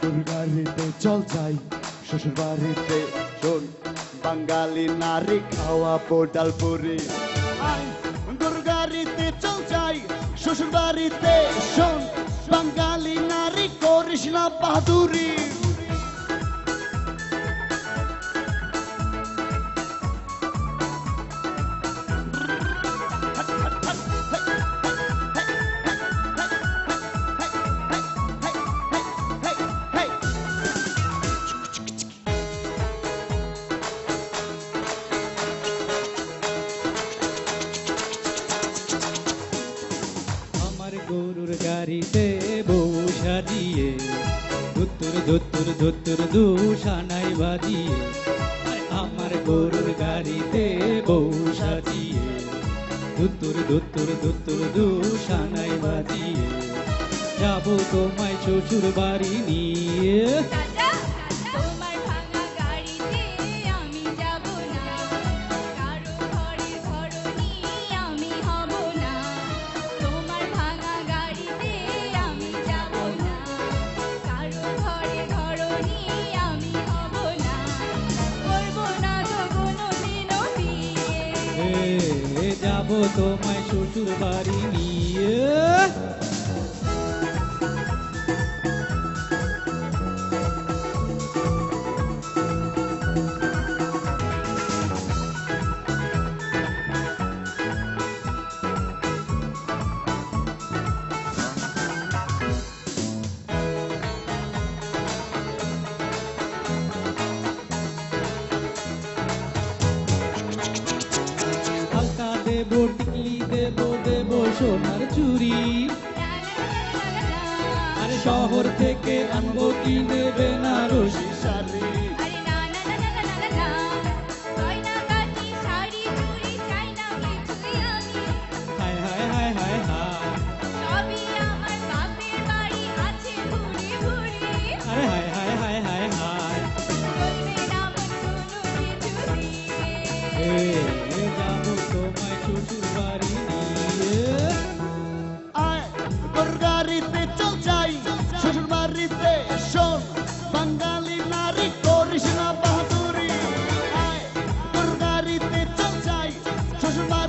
গরিব বাড়িতে চল যাই শ্বশুর বাড়িতে শোন বাঙালি নারী খাওয়া পোডাল পুরি। দুর্গারিতে চল যাই শ্বশুর বাড়িতে শোন বাঙালি নারী করিস না বাহাদুরী। গরুর গাড়িতে বউ দিয়ে, ধুতুর ধুতুর ধুতুর দুশানাই বাজিয়ে আমার গরুর গাড়িতে বউ দিয়ে, ধুতুর ধুতুর ধুতুর দুশানাই বাজিয়ে, যাব তোমায় শ্বশুর বাড়ি নিয়ে তোমায় শ্বশুর বাড়ি নিয়ে বটি দেব দেব সোনার চুরি আরে শহর থেকে আনব কিনে বেনারসি সার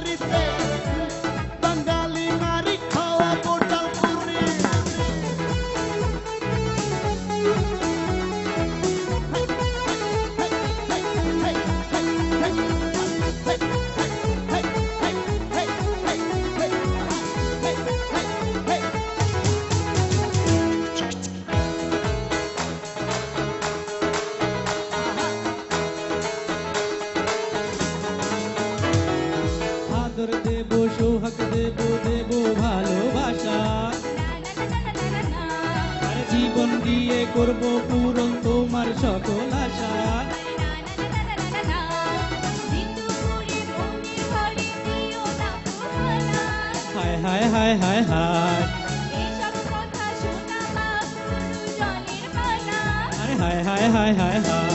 Ritter. জীবন দিয়ে করব পূরণ তোমার সকল আশা। হায় হায় হায় হায় হায়। হায় হায় হায় হায় হায়।